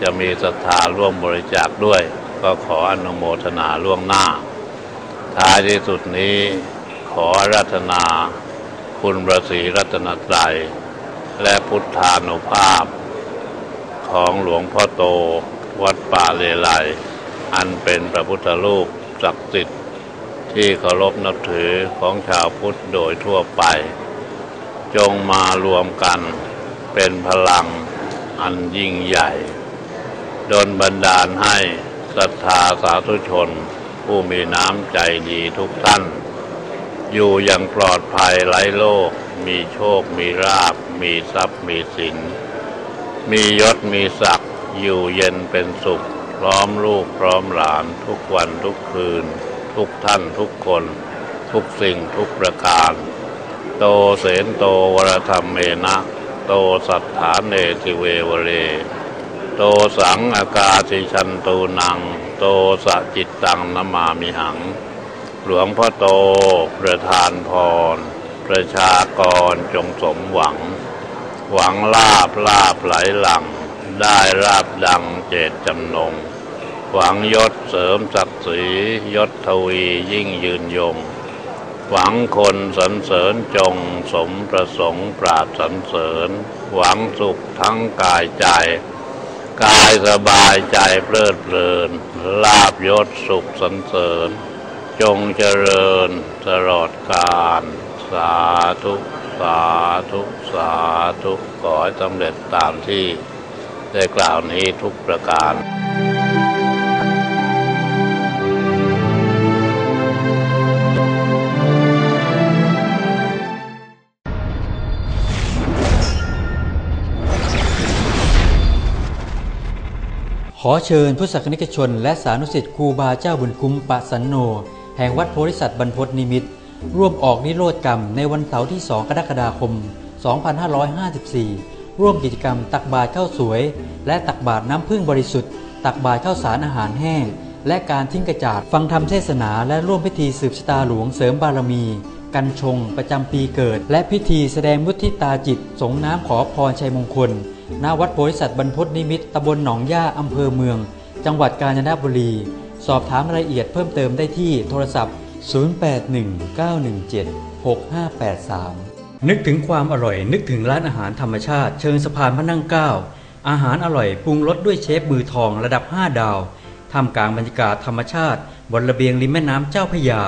จะมีศรัทธาร่วมบริจาคด้วย ก็ขออนุโมทนาล่วงหน้า ท้ายที่สุดนี้ขอรัตนา คุณพระศรีรัตนตรัย และพุทธานุภาพ ของหลวงพ่อโต วัดป่าเลไลอันเป็นพระพุทธรูปศักดิ์สิทธิ์ที่เคารพนับถือของชาวพุทธโดยทั่วไป จงมารวมกันเป็นพลังอันยิ่งใหญ่ ดนบันดาลให้ศรัทธาสาธุชน ผู้มีน้ำใจดีทุกท่าน อยู่อย่างปลอดภัยไร้โรคมีโชคมีราบ มีทรัพย์มีสิน มียศมีศักดิ์อยู่เย็นเป็นสุข พร้อมลูกพร้อมหลานทุกวันทุกคืน ทุกท่านทุกคน ทุกสิ่งทุกประการ โตเสนโตวรธรรมเมนะ โตสัทธาเนติเววเร โตสังอากาศิชันตูนัง โตสะจิตตังนมามิหัง หลวงพ่อโตประธานพร ประชากรจงสมหวัง หวังลาบลาบไหลหลัง ได้ราบดังเจตจำนง หวังยศเสริมศักดิ์ศรียศทวียิ่งยืนยง หวังคนสรรเสริญจงสมประสงค์ปราดสรรเสริญ หวังสุขทั้งกายใจ กายสบายใจเพลิดเพลิน ลาบยศสุขสันเสริญ จงเจริญตลอดกาลสาธุสาธุสาธุขอให้สำเร็จตามที่ได้กล่าวนี้ทุกประการ ขอเชิญพุทธศาสนิกชน และสานุสิทธิ์ครูบาเจ้าบุญคุ้มปะสันโน แห่งวัดโพธิสัตว์บรรพตนิมิตรร่วมออกนิโรธกรรมในวันเสาร์ที่ 2 กรกฎาคม 2554 ร่วมกิจกรรมตักบาตรข้าวสวย และตักบาตรน้ำพึ่งบริสุทธิ์ ตักบาตรข้าวสารอาหารแห้ง และการทิ้งกระจาดฟังธรรมเทศนา และร่วมพิธีสืบชะตาหลวงเสริมบารมี กันชงประจำปีเกิด และพิธีแสดงมุทิตาจิต สงน้ำขอพรชัยมงคล ณวัดโพธิสัตว์บรรพตนิมิตรตำบลหนองย่าอำเภอเมือง จังหวัดกาญจนบุรี สอบถามรายละเอียดเพิ่มเติมได้ที่โทรศัพท์ 0819176583 นึกถึงความอร่อย นึกถึงร้านอาหารธรรมชาติ เชิงสะพานพระนั่งเก้าอาหารอร่อยปรุงรสด้วยเชฟมือทองระดับ 5 ดาวท่ามกลางบรรยากาศธรรมชาติ บนระเบียงริมแม่น้ำเจ้าพยา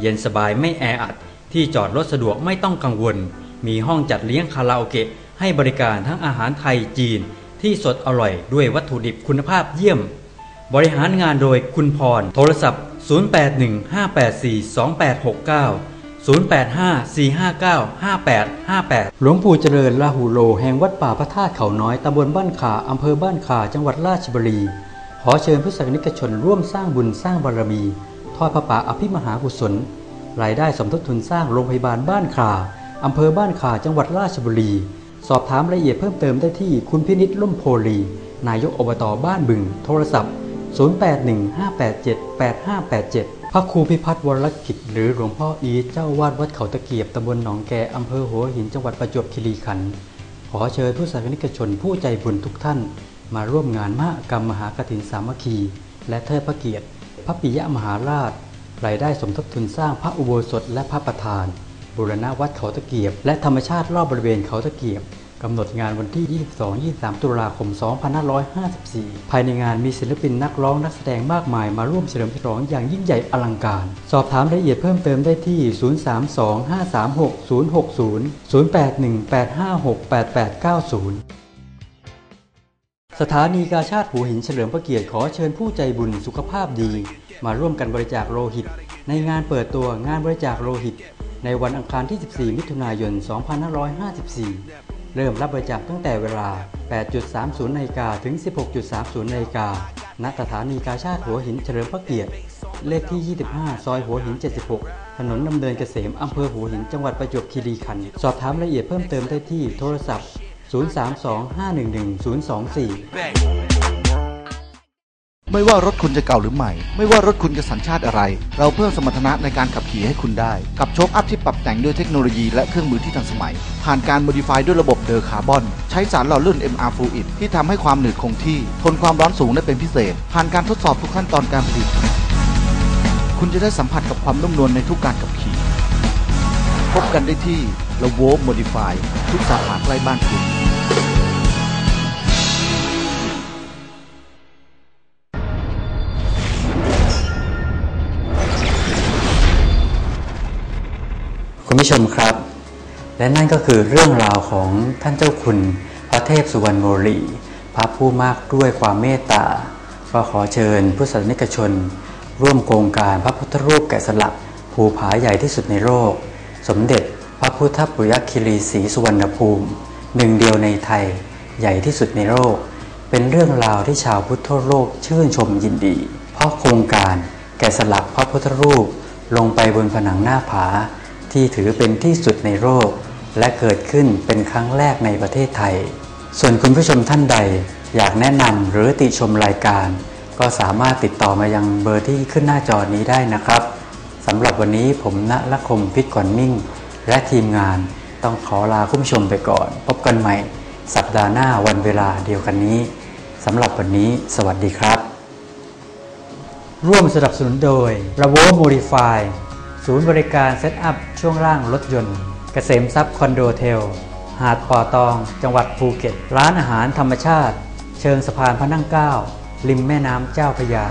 เย็นสบายไม่แออัด ที่จอดรถสะดวกไม่ต้องกังวล มีห้องจัดเลี้ยงคาราโอเกะ ให้บริการทั้งอาหารไทยจีนที่สดอร่อยด้วยวัตถุดิบคุณภาพเยี่ยม บริหารงานโดยคุณพร โทรศัพท์ 0815842869 0854595858 หลวงปู่เจริญลาหูโลแห่งวัดป่าพระธาตุเขาน้อยตำบลบ้านขาอำเภอบ้านขาจังหวัดราชบุรี ขอเชิญพุทธศาสนิกชนร่วมสร้างบุญสร้างบารมี ทอดพระป่าอภิมหากุศล รายได้สมทบทุนสร้างโรงพยาบาลบ้านขาอำเภอบ้านขาจังหวัดราชบุรี อบถามรายละเอียดเพิ่มเติมได้ที่คุณพินิษล่มโพลี นายกอบตบ้านบึง โทรศัพท์ 0815878587 พระครูพิพัฒน์วรกิจ หรือหลวงพ่ออีเจ้าวาดวัดเขาตะเกียบตำบลหนองแกอำเภอหัวหินจังหวัดประจวบคีรีขันธ์ขอเชิญผู้ศาสนิกชนผู้ใจบุญทุกท่าน มาร่วมงานมหกรรมมหากฐินสามัคคี และเทิดพระเกียรติ พระปิยมหาราชรายได้สมทบทุนสร้างพระอุโบสถและพระประธานบูรณะวัดเขาตะเกียบ และธรรมชาติรอบบริเวณเขาตะเกียบ กำหนดงานวันที่ 22-23 ตุลาคม 2554 ภายในงานมีศิลปินนักร้องนักแสดงมากมายมาร่วมเฉลิมฉลองอย่างยิ่งใหญ่อลังการ สอบถามรายละเอียดเพิ่มเติมได้ที่ 032-536-060 081-856-8890สถานีกาชาติหัวหินเฉลิมพระเกียรติขอเชิญผู้ใจบุญสุขภาพดี มาร่วมกันบริจาคโลหิต ในงานเปิดตัวงานบริจาคโลหิต ในวันอังคารที่ 14 มิถุนายน 2554 เริ่มรับบริจาคตั้งแต่เวลา 8.30นกาถึง 16.30นกาณสถานีกาชาติหัวหินเฉลิมพระเกียรติ เลขที่ 25 ซอยหัวหิน 76 ถนนดำเนินเกษมอำเภอหัวหิน จังหวัดประจวบคีรีขันธ์ สอบถามรายละเอียดเพิ่มเติมได้ที่โทรศัพท์ 032 511 024 ไม่ว่ารถคุณจะเก่าหรือใหม่ ไม่ว่ารถคุณจะสัญชาติอะไร เราเพิ่มสมรรถนะในการขับขี่ให้คุณได้ กับโชคอัพที่ปรับแต่งด้วยเทคโนโลยีและเครื่องมือที่ทันสมัย ผ่านการโมดิฟายด้วยระบบเดอร์คาร์บอน ใช้สารหล่อลื่น MR Fluid ที่ทำให้ความหนืดคงที่ ทนความร้อนสูงได้เป็นพิเศษ ผ่านการทดสอบทุกขั้นตอนการผลิต คุณจะได้สัมผัสกับความนุ่มนวลในทุกการขับขี่ พบกันได้ที่ละโวโมดิฟายทุกสาขาใกล้บ้านคุณ ผู้ชมครับ และนั่นก็คือเรื่องราวของท่านเจ้าคุณ พระเทพสุวรรณโมลีพระผู้มากด้วยความเมตตาก็ขอเชิญผู้ศาสนิกชน ร่วมโครงการพระพุทธรูปแกะสลักภูผาใหญ่ที่สุดในโลก สมเด็จพระพุทธปุยคีรีศรีสุวรรณภูมิ หนึ่งเดียวในไทยใหญ่ที่สุดในโลก เป็นเรื่องราวที่ชาวพุทธโลกชื่นชมยินดี เพราะโครงการแกะสลักพระพุทธรูปลงไปบนผนังหน้าผา ที่ถือเป็นที่สุดในโลกและเกิดขึ้นเป็นครั้งแรกในประเทศไทย ส่วนคุณผู้ชมท่านใด อยากแนะนำหรือติชมรายการ ก็สามารถติดต่อมายังเบอร์ที่ขึ้นหน้าจอนี้ได้นะครับสำหรับวันนี้ผมณละคมพิษก่อนมิ่ง และทีมงานต้องขอลาคุณผู้ชมไปก่อน พบกันใหม่ สัปดาห์หน้าวันเวลาเดียวกันนี้สำหรับวันนี้ สวัสดีครับ ร่วมสนับสนุนโดย r a v o Modify ศูนย์บริการเซตอัพช่วงล่างรถยนต์ เกษมทรัพย์คอนโดเทล หาดป่อตอง จังหวัดภูเก็ต ร้านอาหารธรรมชาติ เชิงสะพานพระนั่งเก้าริมแม่น้ำเจ้าพระยา